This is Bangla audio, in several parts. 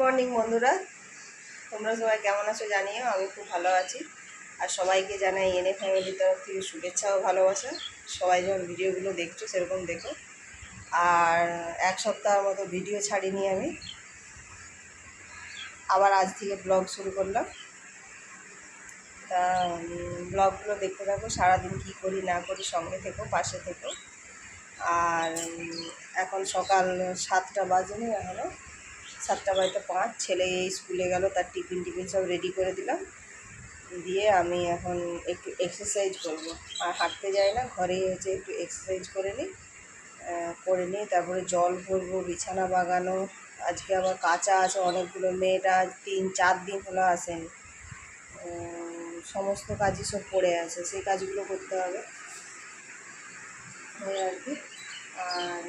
মর্নিং, বন্ধুরা। তোমরা সবাই কেমন আছো জানিও? আমি খুব ভালো আছি। আর সবাইকে জানাই এনে ফ্যামিলির তরফ থেকে শুভেচ্ছা ও ভালোবাসা। সবাই যখন ভিডিওগুলো দেখছ, সেরকম দেখো। আর এক সপ্তাহ মতো ভিডিও ছাড়িনি আমি। আবার আজ থেকে ব্লগ শুরু করলাম। তা ব্লগগুলো দেখতে থাকো, সারাদিন কী করি, না করি, সঙ্গে থেকো, পাশে থেকো। আর এখন সকাল সাতটা বাজে বাজেনি এখনও সাতটা বাড়িতে পাঁচ, ছেলে এই স্কুলে গেল, তার টিফিন টিফিন সব রেডি করে দিলাম। দিয়ে আমি এখন একটু এক্সারসাইজ করব। আর হাঁটতে যাই না ঘরেই হচ্ছে একটু এক্সারসাইজ করে নিই। করে নিই তারপরে জল ভরবো, বিছানা বাগানো। আজকে আবার কাঁচা আছে, অনেকগুলো মেয়েটা তিন, চার দিন হলো আসেনি। সমস্ত কাজই সব পড়ে আছে, সেই কাজগুলো করতে হবে। আর কি। আর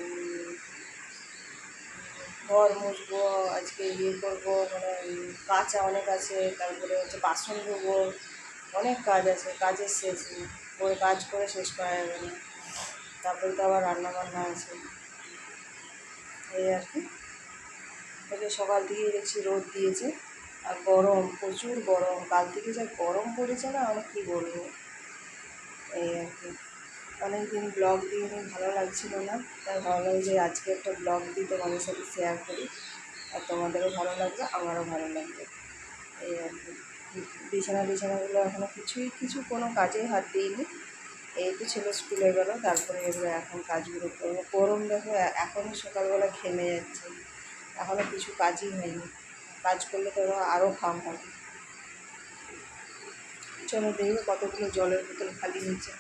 ঘর মুছবো, আজকে ইয়ে করব মানে কাঁচা অনেক আছে, তারপরে হচ্ছে বাসন ধোবো, অনেক কাজ আছে, কাজের শেষ ওই কাজ করে শেষ করা যাবে না। তারপরে তো আবার রান্না বান্না আছে। এই আর কি। তবে সকাল থেকেই দেখছি রোদ দিয়েছে, আর গরম, প্রচুর গরম। কাল থেকে যা গরম পড়েছে না আমি কী বলব। এই আর কি। অনেকদিন ব্লগ দিয়ে ভালো লাগছিল না। তাই ভাবলাম যে আজকে একটা ব্লগ দিই তোমাদের সাথে শেয়ার করি। আর তোমাদেরও ভালো লাগবে, আমারও ভালো লাগবে। এই আর কি। বিছানা বিছানাগুলো এখনও কিছুই, কিছু কোনো কাজেই হাত দিইনি। এই তো ছেলে স্কুলে গেলো তারপরে এগুলো এখন কাজগুলো করব। গরম দেখো এখনও সকালবেলা ঘেমে যাচ্ছে। এখনও কিছু কাজই হয়নি। কাজ করলে তো আরও ঘাম হবে। চলো দেখবে কতগুলো জলের বোতল খালি হয়েছে।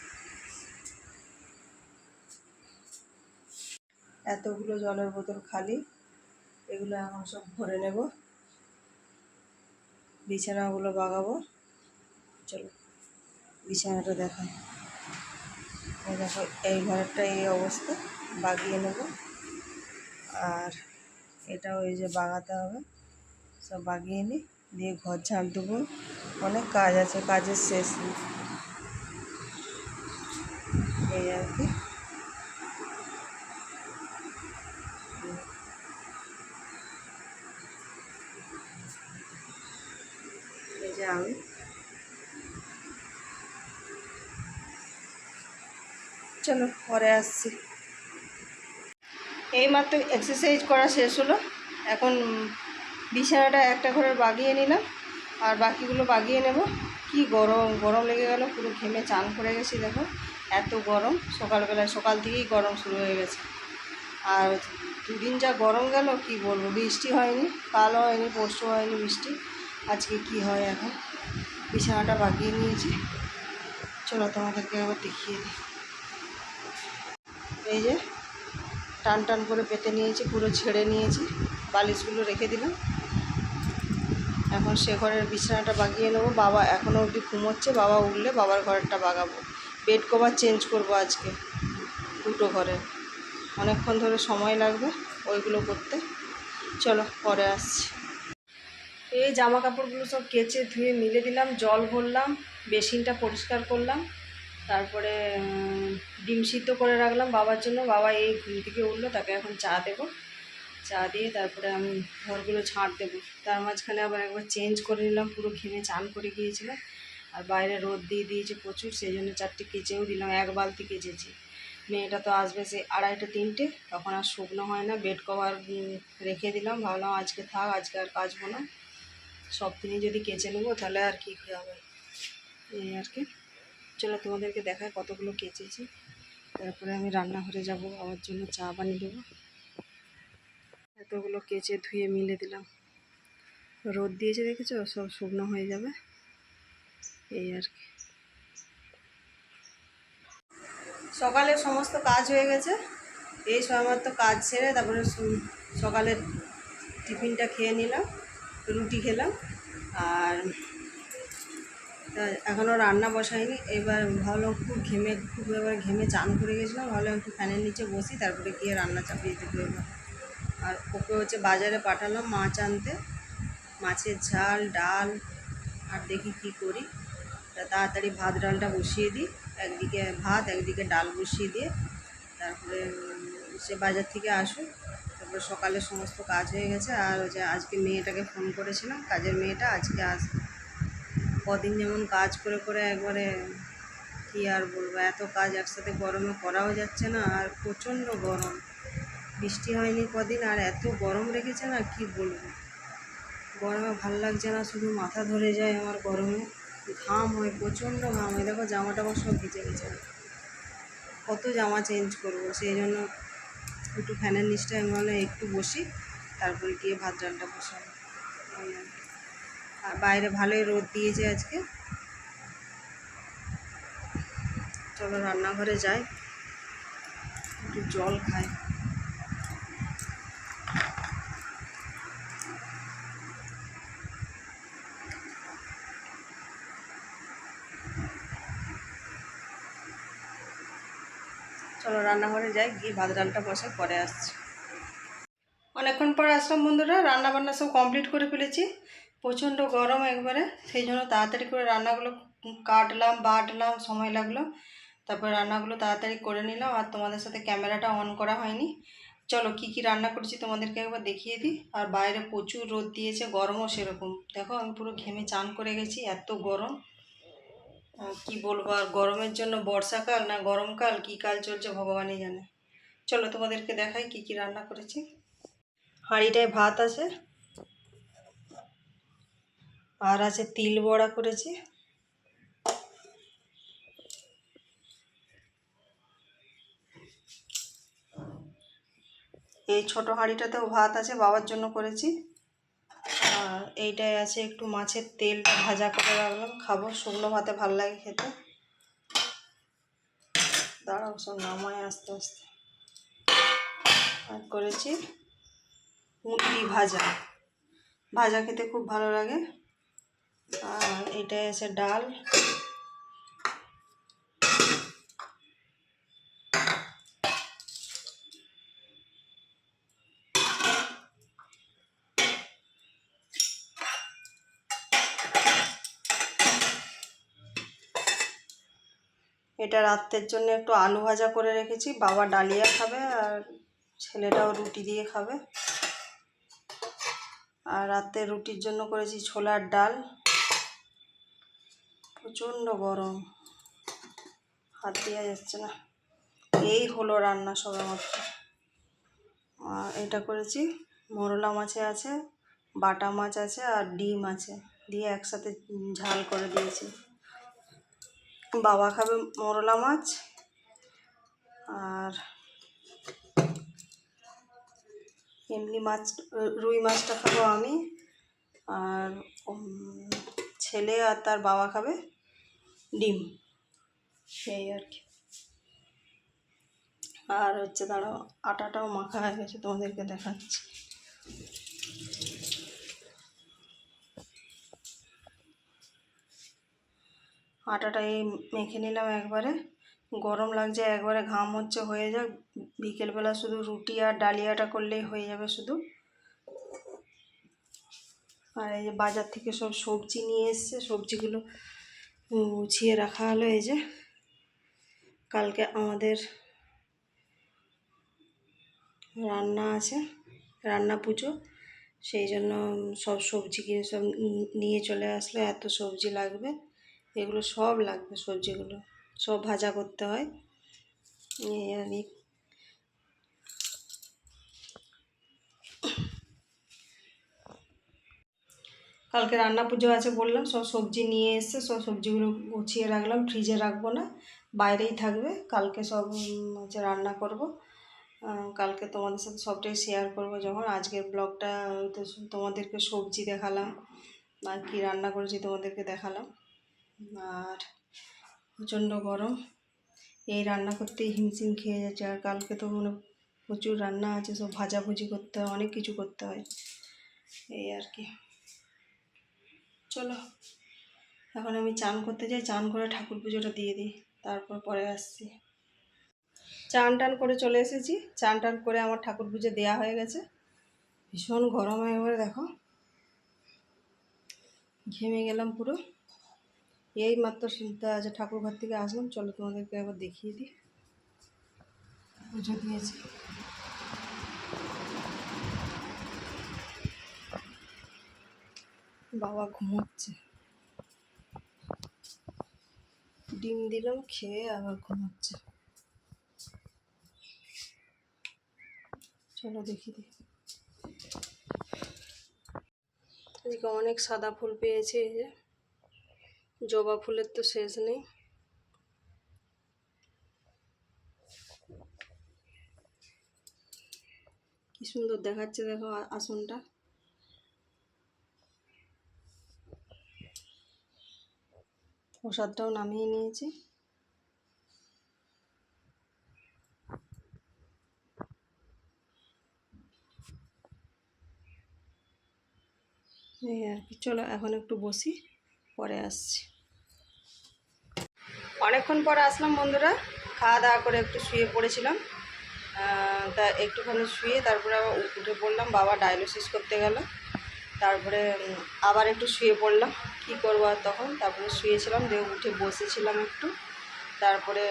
এতগুলো জলের বোতল খালি, এগুলো এখন সব ভরে নেব। বিছানাগুলো বাগাবো। চলো, বিছানাটা এই দেখো, এই ঘরটা এই অবস্থা, বাগিয়ে নেব। আর এটা ওই যে বাগাতে হবে। সব বাগিয়ে নিই, দিয়ে ঘর ঝাড় দেবো। অনেক কাজ আছে, কাজের শেষ নেই। এই আর কি এই যে আমি চলো, পরে আসছি। এইমাত্র এক্সারসাইজ করা শেষ হলো। এখন বিছানাটা একটা ঘরে বাগিয়ে নিলাম। আর বাকিগুলো বাগিয়ে নেব। কি গরম গরম লেগে গেল, পুরো ঘেমে চান করে গেছি, দেখো। এত গরম সকালবেলায় সকাল থেকেই গরম শুরু হয়ে গেছে। আর দুদিন যা গরম গেল, কি বলব? বৃষ্টি হয়নি, কালও হয়নি, পরশু হয়নি বৃষ্টি। আজকে কি হয় এখন? বিছানাটা বাগিয়ে নিয়েছি। চলো তোমাদেরকে আবার দেখিয়ে দিই। এই যে, টান টান করে পেতে নিয়েছি, পুরো ছেড়ে নিয়েছি, বালিশগুলো রেখে দিলাম। এখন সে ঘরের বিছানাটা বাগিয়ে নেব। বাবা এখনও অবধি ঘুমোচ্ছে, বাবা উঠলে বাবার ঘরেরটা বাগাবো। বেড কভার চেঞ্জ করব আজকে, দুটো ঘরে। অনেকক্ষণ ধরে সময় লাগবে ওইগুলো করতে। চলো পরে আসছি। এই জামা কাপড়গুলো সব কেচে ধুয়ে মিলে দিলাম, জল ভরলাম, বেসিনটা পরিষ্কার করলাম, তারপরে ডিম সিদ্ধ করে রাখলাম বাবার জন্য। বাবা এই ঘুম থেকে উঠল, তাকে এখন চা দেবো। চা দিয়ে তারপরে আমি ঘরগুলো ঝাঁট দেবো। তার মাঝখানে আবার একবার চেঞ্জ করে নিলাম, পুরো ঘেমে চান করে গিয়েছিলাম আর বাইরে রোদ দিয়ে দিয়েছে প্রচুর, সেই জন্য চারটে কেচেও দিলাম, এক বালতি কেচেছি। মেয়েটা তো আসবে সেই আড়াইটা, তিনটে, তখন আর শুকনো হয় না। বেড কভার রেখে দিলাম। ভাবলাম আজকে থাক, আজকে আর কাচবো না। সব দিনই যদি কেচে নেব, তাহলে আর কি হবে এই আর কি। চলো তোমাদেরকে দেখায় কতগুলো কেচেছি। তারপরে আমি রান্নাঘরে যাব আমার জন্য চা বানিয়ে দেবো। এতগুলো কেচে ধুয়ে মিলে দিলাম। রোদ দিয়েছে দেখেছ? সব শুকনো হয়ে যাবে। এই আর কি। সকালে সমস্ত কাজ হয়ে গেছে। এই সময় তো কাজ সেরে তারপরে সু- সকালে টিফিনটা খেয়ে নিলাম। রুটি খেলাম আর এখনও রান্না বসাইনি। এবার ভাবলাম খুব ঘেমে, খুব এবার ঘেমে চান করে গেছিলাম। ভাবলাম একটু ফ্যানের নিচে বসি, তারপরে গিয়ে রান্না চাপিয়ে দিতে এবার আর ওকে হচ্ছে বাজারে পাঠালাম মাছ আনতে। মাছের ঝাল, ডাল, আর দেখি কি করি। তা তাড়াতাড়ি ভাত, ডালটা বসিয়ে দিই। একদিকে ভাত, একদিকে ডাল বসিয়ে দিয়ে তারপরে সে বাজার থেকে আসুক। তারপরে সকালে সমস্ত কাজ হয়ে গেছে আর ওই যে আজকে মেয়েটাকে ফোন করেছিলাম, কাজের মেয়েটা আজকে আসবে কদিন যেমন কাজ করে করে একবারে কী আর বলব, এত কাজ একসাথে গরমে করাও যাচ্ছে না আর প্রচণ্ড গরম। বৃষ্টি হয়নি কদিন আর এত গরম রেখেছে না কি বলব। গরমে ভালো লাগছে না, শুধু মাথা ধরে যায় আমার গরমে। ঘাম হয়, প্রচণ্ড ঘাম হয়। দেখো জামা টামা সব ভিজে গেছে। কত জামা চেঞ্জ করব, সেই জন্য একটু ফ্যানের নিচটা মানে একটু বসি, তারপরে গিয়ে ভাত ডালটা আর আর বাইরে ভালোই রোদ দিয়েছে আজকে। চলো রান্নাঘরে যাই, একটু জল খাই। রান্নাঘরে যাই, গিয়ে ভাত, ডালটা বসে পরে আসছি। অনেকক্ষণ পরে আসলাম বন্ধুরা রান্না বান্না সব কমপ্লিট করে ফেলেছি। প্রচণ্ড গরম একবারে, সেই জন্য তাড়াতাড়ি করে রান্নাগুলো কাটলাম, বাটলাম, সময় লাগল। তারপর রান্নাগুলো তাড়াতাড়ি করে নিলাম, আর তোমাদের সাথে ক্যামেরাটা অন করা হয়নি। চলো কি কি রান্না করেছি তোমাদেরকে একবার দেখিয়ে দিই। আর বাইরে প্রচুর রোদ দিয়েছে, গরমও সেরকম। দেখো আমি পুরো ঘেমে চান করে গেছি, এত গরম। কি বলব, আর গরমের জন্য বর্ষাকাল না গরমকাল, কি কাল চলছে ভগবানই জানে। চলো তোমাদেরকে দেখাই কি কি রান্না করেছি। হাঁড়িটায় ভাত আছে, আর আছে তিল বড়া করেছি। এই ছোট হাঁড়িটাতেও ভাত আছে, বাবার জন্য করেছি। আর এইটায় আছে, একটু মাছের তেলটা ভাজা করে রাখলাম, খাব। শুকনো ভাতে ভালো লাগে খেতে। দাঁড়াও, সব নামায় আস্তে আস্তে। আর করেছি মুরগি ভাজা। ভাজা খেতে খুব ভালো লাগে। আর এটাই আছে ডাল। এটা রাত্রের জন্য একটু আলু ভাজা করে রেখেছি। বাবা ডালিয়া খাবে আর ছেলেটাও রুটি দিয়ে খাবে। আর রাতে রুটির জন্য করেছি ছোলার ডাল। প্রচণ্ড গরম। হাত দেওয়া যাচ্ছে না। এই হলো রান্না সবে আর এটা করেছি, মোরলা মাছে আছে, বাটা মাছ আছে আর ডিম আছে। দিয়ে একসাথে ঝাল করে দিয়েছি। বাবা খাবে মোরলা মাছ। আর এমনি মাছ, রুই মাছটা খাব আমি। আর ছেলে আর তার বাবা খাবে ডিম। সেই আর কি। আর হচ্ছে দাঁড়াও, আটাটাও মাখা হয়ে গেছে তোমাদেরকে দেখাচ্ছি। আটাটা এই মেখে নিলাম একবারে। গরম লাগছে, একবারে ঘাম হচ্ছে, হয়ে যাক। বিকেলবেলা শুধু রুটি আর ডালিয়াটা করলেই হয়ে যাবে শুধু। আর এই যে বাজার থেকে সব সবজি নিয়ে এসছে, সবজিগুলো গুছিয়ে রাখা হলো এই যে। কালকে আমাদের রান্না আছে, রান্না পুজো। সেই জন্য সব সবজি কিনে সব নিয়ে চলে আসলো, এত সবজি লাগবে। এগুলো সব লাগবে সবজিগুলো। সব ভাজা করতে হয়। আর কি। কালকে রান্না পুজো আছে বললাম, সব সবজি নিয়ে এসছে সব সবজিগুলো গুছিয়ে রাখলাম ফ্রিজে রাখব না, বাইরেই থাকবে। কালকে সব হচ্ছে রান্না করব। কালকে তোমাদের সাথে সবটাই শেয়ার করব যখন। আজকের ব্লগটা তোমাদেরকে সবজি দেখালাম, আর কী রান্না করেছি তোমাদেরকে দেখালাম। আর প্রচণ্ড গরম। এই রান্না করতেই হিমশিম খেয়ে যাচ্ছে। আর কালকে তো মানে প্রচুর রান্না আছে, সব ভাজাভুজি করতে হয়, অনেক কিছু করতে হয়। এই আর কি। চলো, এখন আমি চান করতে যাই। চান করে ঠাকুর পুজোটা দিয়ে দিই, তারপর পরে আসছি। চান টান করে চলে এসেছি। চান টান করে আমার ঠাকুর পুজো দেওয়া হয়ে গেছে। ভীষণ গরম একবারে, দেখো। ঘেমে গেলাম পুরো। এই মাত্র যে ঠাকুর ঘর থেকে আসলাম। চলো তোমাদেরকে একবার দেখিয়ে দিই। পুজো দিয়েছি। বাবা ঘুমাচ্ছে। ডিম দিলাম, খেয়ে আবার ঘুমাচ্ছে। চলো দেখি দিই। এদিকে অনেক সাদা ফুল পেয়েছে এই যে। জবা ফুলের তো শেষ নেই। কি সুন্দর দেখাচ্ছে দেখো আসনটা। প্রসাদটাও নামিয়ে নিয়েছি। এই আর কি, চলো এখন একটু বসি, পরে আসছি। অনেকক্ষণ পর আসলাম বন্ধুরা, খাওয়া দাওয়া করে একটু শুয়ে পড়েছিলাম। তা একটুখানি শুয়ে তারপরে আবার উঠে পড়লাম, বাবা ডায়ালিসিস করতে গেল। তারপরে আবার একটু শুয়ে পড়লাম, কি করব আর তখন? তারপরে শুয়েছিলাম দিয়ে উঠে বসেছিলাম একটু। তারপরে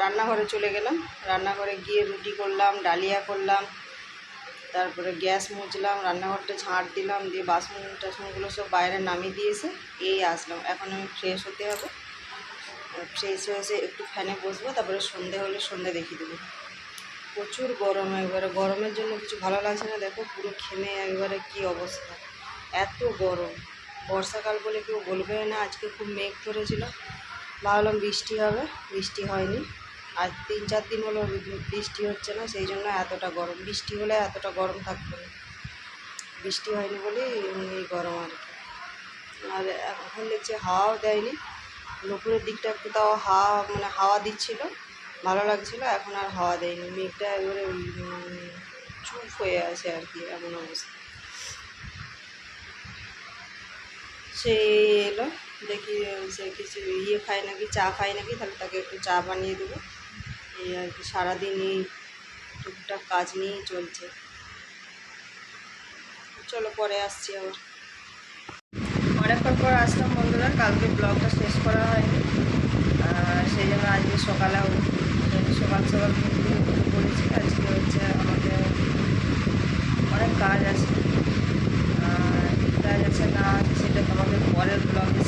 রান্নাঘরে চলে গেলাম, রান্নাঘরে গিয়ে রুটি করলাম, ডালিয়া করলাম, তারপরে গ্যাস মুছলাম, রান্নাঘরটা ঝাঁট দিলাম, দিয়ে বাসন টাসনগুলো সব বাইরে নামিয়ে দিয়েছে, এই আসলাম। এখন আমি ফ্রেশ হতে হবে। ফ্রেশ হয়ে একটু ফ্যানে বসবো, তারপরে সন্ধে হলে সন্ধে দেখিয়ে দেবো। প্রচুর গরম একবারে। গরমের জন্য কিছু ভালো লাগছে না? দেখো পুরো ঘেমে একবারে কি অবস্থা। এত গরম। বর্ষাকাল বলে কেউ বলবে না, আজকে খুব মেঘ ধরেছিল। ভাবলাম বৃষ্টি হবে, বৃষ্টি হয়নি। আর তিন চার দিন হলো বৃষ্টি হচ্ছে না, সেই জন্য এতটা গরম। বৃষ্টি হলে এতটা গরম থাকতো বৃষ্টি হয়নি বলেই এই গরম আর কি। আর এখন দেখছি হাওয়াও দেয়নি। দুপুরের দিকটা একটু তাও হাওয়া মানে হাওয়া দিচ্ছিল, ভালো লাগছিল, এখন আর হাওয়া দেয়নি। মেঘটা একবারে চুপ হয়ে আছে আর কি, এমন অবস্থা। সে এলো, দেখি সে কিছু ইয়ে খায় নাকি, চা খায় নাকি, তাহলে তাকে একটু চা বানিয়ে দেবো। এই আর কি, সারাদিন এই টুকটাক কাজ নিয়েই চলছে। চলো পরে আসছি আবার। অনেকক্ষণ পর আসলাম বন্ধুরা, কালকে ব্লগটা করা হয়নি সেই জন্য আজকে সকালে সকাল সকাল বলেছি, আজকে হচ্ছে আমাদের অনেক কাজ আছে। কাজ আছে না আছে সেটা তোমাদের পরের ব্লগে